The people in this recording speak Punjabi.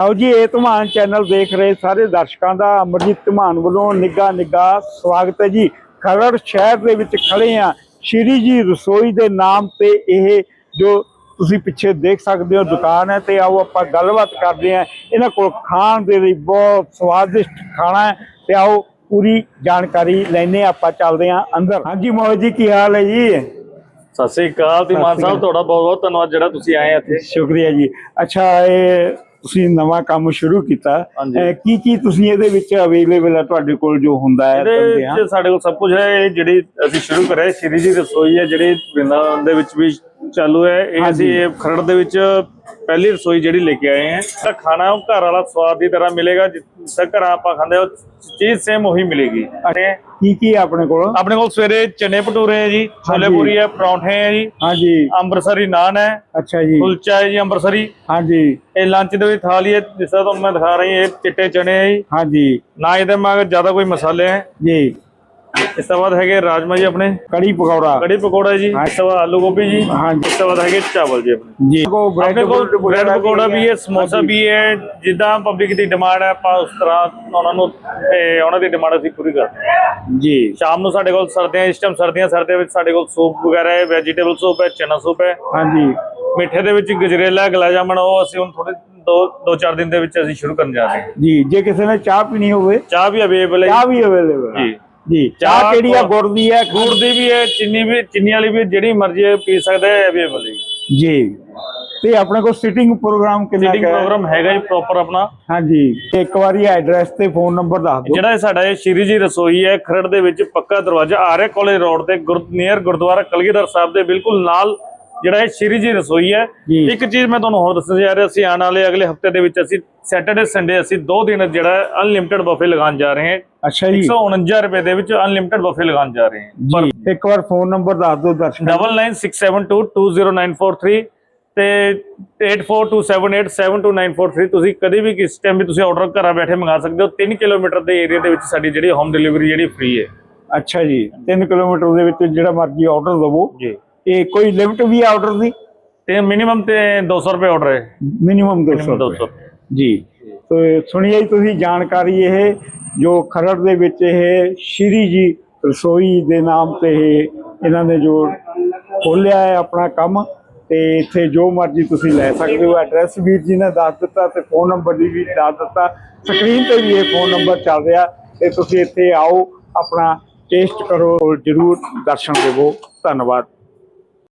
ਆਓ ਜੀ ਇਹ ਧਮਾਨ ਚੈਨਲ ਦੇਖ ਰਹੇ ਸਾਰੇ ਦਰਸ਼ਕਾਂ ਦਾ ਅਮਰਜੀਤ ਧਮਾਨ ਵੱਲੋਂ ਨਿੱਘਾ ਨਿੱਘਾ ਸਵਾਗਤ ਹੈ ਜੀ। ਖਰੜ ਸ਼ਹਿਰ ਦੇ ਵਿੱਚ ਖੜੇ ਆ ਸ਼੍ਰੀ ਜੀ ਰਸੋਈ ਦੇ ਨਾਮ ਤੇ ਇਹ ਜੋ ਤੁਸੀਂ ਪਿੱਛੇ ਦੇਖ ਸਕਦੇ ਹੋ ਦੁਕਾਨ ਹੈ ਤੇ ਆਓ ਆਪਾਂ ਗੱਲਬਾਤ ਕਰਦੇ ਆ ਇਹਨਾਂ ਕੋਲ ਖਾਣ ਦੇ ਲਈ ਬਹੁਤ ਸਵਾਦਿਸ਼ਟ ਖਾਣਾ ਹੈ ਤੇ ਆਓ ਪੂਰੀ ਜਾਣਕਾਰੀ ਲੈਣੇ ਆਪਾਂ ਚੱਲਦੇ ਆ ਅੰਦਰ। ਹਾਂਜੀ ਮੋਹਨ ਜੀ ਕੀ ਹਾਲ ਹੈ ਜੀ? ਸਤਿ ਸ੍ਰੀ ਅਕਾਲ ਤੇ ਮਾਨ ਸਾਹਿਬ ਤੁਹਾਡਾ ਬਹੁਤ ਬਹੁਤ ਧੰਨਵਾਦ ਜਿਹੜਾ ਤੁਸੀਂ ਆਏ ਇੱਥੇ। ਸ਼ੁਕਰੀਆ ਜੀ। ਅੱਛਾ ਇਹ ਤੁਸੀਂ ਨਵਾਂ ਕੰਮ ਸ਼ੁਰੂ ਕੀਤਾ। ਕੀ ਕੀ ਤੁਸੀਂ ਇਹਦੇ ਵਿੱਚ ਅਵੇਲੇਬਲ ਹੈ ਤੁਹਾਡੇ ਕੋਲ ਜੋ ਹੁੰਦਾ ਹੈ ਇਹਦੇ ਸਾਡੇ ਕੋਲ ਸਭ ਕੁਝ ਹੈ। ਇਹ ਜਿਹੜੀ ਅਸੀਂ ਸ਼ੁਰੂ ਕਰਿਆ ਸ਼੍ਰੀ ਜੀ ਰਸੋਈ ਹੈ ਜਿਹੜੀ ਵਰਿੰਦਾਵਨ ਦੇ ਵਿੱਚ ਵੀ ਚਾਲੂ ਹੈ। ਇਹ। ਅਸੀਂ ਇਹ ਖਰੜ ਦੇ ਵਿੱਚ ਪਹਿਲੀ ਰਸੋਈ ਜਿਹੜੀ ਲੈ ਕੇ ਆਏ ਹਾਂ ਤਾਂ ਖਾਣਾ ਉਹ ਘਰ ਵਾਲਾ ਸਵਾਦ ਦੀ ਤਰ੍ਹਾਂ ਮਿਲੇਗਾ ਜਿਸ ਘਰ ਆਪਾਂ ਖਾਂਦੇ ਉਹ ਚੀਜ਼ ਸੇਮ ਉਹੀ ਮਿਲੇਗੀ। ਕੀ ਕੀ ਆਪਣੇ ਕੋਲ? ਆਪਣੇ ਕੋਲ ਸਵੇਰੇ ਚਨੇ ਭਟੂਰੇ ਹੈ ਜੀ ਛੋਲੇ। ਪੂਰੀ ਹੈ ਪਰੌਂਠੇ ਹੈ ਜੀ ਹਾਂਜੀ। ਅੰਮ੍ਰਿਤਸਰੀ ਨਾਨ ਹੈ ਅੱਛਾ ਜੀ। ਕੁਲਚਾ ਹੈ ਜੀ ਅੰਮ੍ਰਿਤਸਰੀ। ਹਾਂਜੀ। ਇਹ ਲੰਚ ਦੇ ਵਿੱਚ ਥਾਲੀ ਹੈ ਜਿਸ ਤਰ੍ਹਾਂ ਤੁਹਾਨੂੰ ਮੈਂ ਦਿਖਾ ਰਹੀ ਹਾਂ ਇਹ ਚਿੱਟੇ ਚਨੇ ਹੈ ਜੀ। ਹਾਂਜੀ। ਨਾ ਇਹਦੇ ਮਗਰ ਜ਼ਿਆਦਾ ਕੋਈ ਮਸਾਲੇ ਹੈ। ਜੀ। ਇਸ ਤੋਂ ਬਾਅਦ ਹੈਗੇ ਰਾਜਮਾ ਜੀ ਆਪਣੇ। ਕੜੀ ਪਕੌੜਾ। ਕੜੀ ਪਕੌੜਾ ਜੀ ਇਸ ਤੋਂ ਬਾਅਦ ਆਲੂ ਗੋਭੀ ਜੀ ਹਾਂਜੀ। ਇਸ ਤੋਂ ਬਾਅਦ ਹੈਗੇ ਚਾਵਲ ਜੀ ਆਪਣੇ। ਜੀ। ਆਪਣੇ ਕੋਲ ਬ੍ਰੈਡ ਪਕੌੜਾ ਵੀ ਹੈ ਸਮੋਸਾ ਵੀ ਹੈ ਜਿੱਦਾਂ ਪਬਲਿਕ ਦੀ ਡਿਮਾਂਡ ਹੈ ਆਪਾਂ ਉਸ ਤਰ੍ਹਾਂ ਉਹਨਾਂ ਨੂੰ ਉਹਨਾਂ ਦੀ ਡਿਮਾਂਡ ਅਸੀਂ ਪੂਰੀ ਕਰਦੇ ਹਾਂ। ਜੀ। ਸ਼ਾਮ ਨੂੰ ਸਾਡੇ ਕੋਲ ਸਰਦੀਆਂ ਇਸ ਟਾਈਮ ਸਰਦੀਆਂ ਸਰਦੀਆਂ ਵਿੱਚ ਸਾਡੇ ਕੋਲ ਸੂਪ ਵਗੈਰਾ ਹੈ ਵੈਜੀਟੇਬਲ ਸੂਪ ਹੈ ਚਨਾ ਸੂਪ ਹੈ। ਹਾਂਜੀ। ਮਿੱਠੇ ਦੇ ਵਿੱਚ ਗਜਰੇਲਾ ਗੁਲਾਬ ਜਾਮਣ ਉਹ ਅਸੀਂ ਹੁਣ ਥੋੜੇ ਦੋ ਦੋ ਚਾਰ ਦਿਨ ਦੇ ਵਿੱਚ ਅਸੀਂ ਸ਼ੁਰੂ ਕਰਨ ਜਾ ਰਹੇ ਹਾਂ। ਜੀ। ਜੇ ਕਿਸੇ ਨੇ ਚਾਹ ਪੀਣੀ ਹੋਵੇ ਚਾਹ ਵੀ ਅਵੇਲੇਬਲ ਹੈ ਚਾਹ ਵੀ ਅਵੇਲੇਬਲ ਜੀ। ਜੀ। ਚਾਹ ਕਿਹੜੀ ਆ? ਗੁੜ ਦੀ ਹੈ ਗੁੜ ਦੀ ਵੀ ਹੈ ਚੀਨੀ ਵੀ ਚੀਨੀ ਵਾਲੀ ਵੀ ਹੈ, ਜਿਹੜੀ ਮਰਜ਼ੀ ਹੈ ਪੀ ਸਕਦਾ ਹੈ ਅਵੇਲੇਬਲ ਹੈ। ਜੀ। ਤੇ ਆਪਣੇ ਕੋਲ ਸਿਟਿੰਗ ਪ੍ਰੋਗਰਾਮ ਕਿੰਨਾ ਸੀਟਿੰਗ ਹੈ? ਪ੍ਰੋਗਰਾਮ ਹੈਗਾ ਜੀ ਪ੍ਰੋਪਰ ਆਪਣਾ। ਹਾਂਜੀ। ਤੇ ਇੱਕ ਵਾਰੀ ਐਡਰੈਸ ਤੇ ਫੋਨ ਨੰਬਰ ਦੱਸ ਦਿਓ। ਜਿਹੜਾ ਸਾਡਾ ਇਹ ਸ਼੍ਰੀ ਜੀ ਰਸੋਈ ਹੈ ਖਰੜ ਦੇ ਵਿੱਚ ਪੱਕਾ ਦਰਵਾਜ਼ਾ ਆਰਿਆ ਕਾਲਜ ਰੋਡ ਤੇ ਨੀਅਰ ਗੁਰਦੁਆਰਾ ਕਲਗੀਧਰ ਸਾਹਿਬ ਦੇ ਬਿਲਕੁਲ ਨਾਲ ਜਿਹੜਾ ਇਹ ਸ਼੍ਰੀ ਜੀ ਰਸੋਈ ਹੈ। ਇੱਕ ਚੀਜ਼ ਮੈਂ ਤੁਹਾਨੂੰ ਹੋਰ ਦੱਸਣ ਜਾ ਰਿਹਾ ਅਸੀਂ ਆਉਣ ਵਾਲੇ ਅਗਲੇ ਹਫ਼ਤੇ ਦੇ ਵਿੱਚ ਅਸੀਂ ਸੈਟਰਡੇ ਸੰਡੇ ਅਸੀਂ ਦੋ ਦਿਨ ਜਿਹੜਾ ਅਨਲਿਮਿਟਿਡ ਬਫੇ ਲਗਾਉਣ ਜਾ ਰਹੇ ਹਾਂ। ਅੱਛਾ ਜੀ। 149 ਰੁਪਏ ਦੇ ਵਿੱਚ ਅਨਲਿਮਿਟਿਡ ਬਫੇ ਲਗਾਉਣ ਜਾ ਰਹੇ ਹਾਂ। ਜੀ। ਇੱਕ ਵਾਰ ਫੋਨ ਨੰਬਰ ਦੱਸ ਦਿਓ ਦਰਸ਼ਕਾਂ ਨੂੰ। 9967220943 ਤੇ 8427872943 ਤੁਸੀਂ ਕਦੇ ਵੀ ਕਿਸ ਟਾਈਮ ਵੀ ਤੁਸੀਂ ਆਰਡਰ ਘਰਾਂ ਬੈਠੇ ਮੰਗਾ ਸਕਦੇ ਹੋ। 3 ਕਿਲੋਮੀਟਰ ਦੇ ਏਰੀਆ ਦੇ ਵਿੱਚ ਸਾਡੀ ਜਿਹੜੀ ਹੋਮ ਡਿਲੀਵਰੀ ਜਿਹੜੀ ਫ੍ਰੀ ਹੈ। ਅੱਛਾ ਜੀ। 3 ਕਿਲੋਮੀਟਰ ਦੇ ਵਿੱਚ ਜਿਹੜਾ ਮਰਜ਼ੀ ਆਰਡਰ ਦਵੋ। ਜੀ। ਇਹ ਕੋਈ ਲਿਮਟ ਵੀ ਆਰਡਰ ਦੀ? ਤੇ ਮਿਨੀਮਮ ਤੇ 200 ਰੁਪਏ ਆਰਡਰ ਹੈ। ਮਿਨੀਮਮ 200 200 ਰੁਪਏ। ਜੀ। ਤੇ ਸੁਣੀਏ ਤੁਸੀਂ ਜਾਣਕਾਰੀ ਇਹ ਜੋ ਖਰੜ ਦੇ ਵਿੱਚ ਇਹ ਸ਼੍ਰੀ ਜੀ ਰਸੋਈ ਦੇ ਨਾਮ ਤੇ ਇਹ ਇਹਨਾਂ ਨੇ ਜੋ ਖੋਲਿਆ ਹੈ ਆਪਣਾ ਕੰਮ ਤੇ ਇੱਥੇ ਜੋ ਮਰਜ਼ੀ ਤੁਸੀਂ ਲੈ ਸਕਦੇ ਹੋ। ਐਡਰੈਸ ਵੀਰ ਜੀ ਨੇ ਦੱਸ ਦਿੱਤਾ ਤੇ ਫੋਨ ਨੰਬਰ ਵੀ ਵੀ ਦੱਸ ਦਿੱਤਾ। ਸਕਰੀਨ ਤੇ ਵੀ ਇਹ ਫੋਨ ਨੰਬਰ ਚੱਲ ਰਿਹਾ ਤੇ ਤੁਸੀਂ ਇੱਥੇ ਆਓ ਆਪਣਾ ਟੇਸਟ ਕਰੋ ਔਰ ਜਰੂਰ ਦਰਸ਼ਨ ਦੇਵੋ। ਧੰਨਵਾਦ।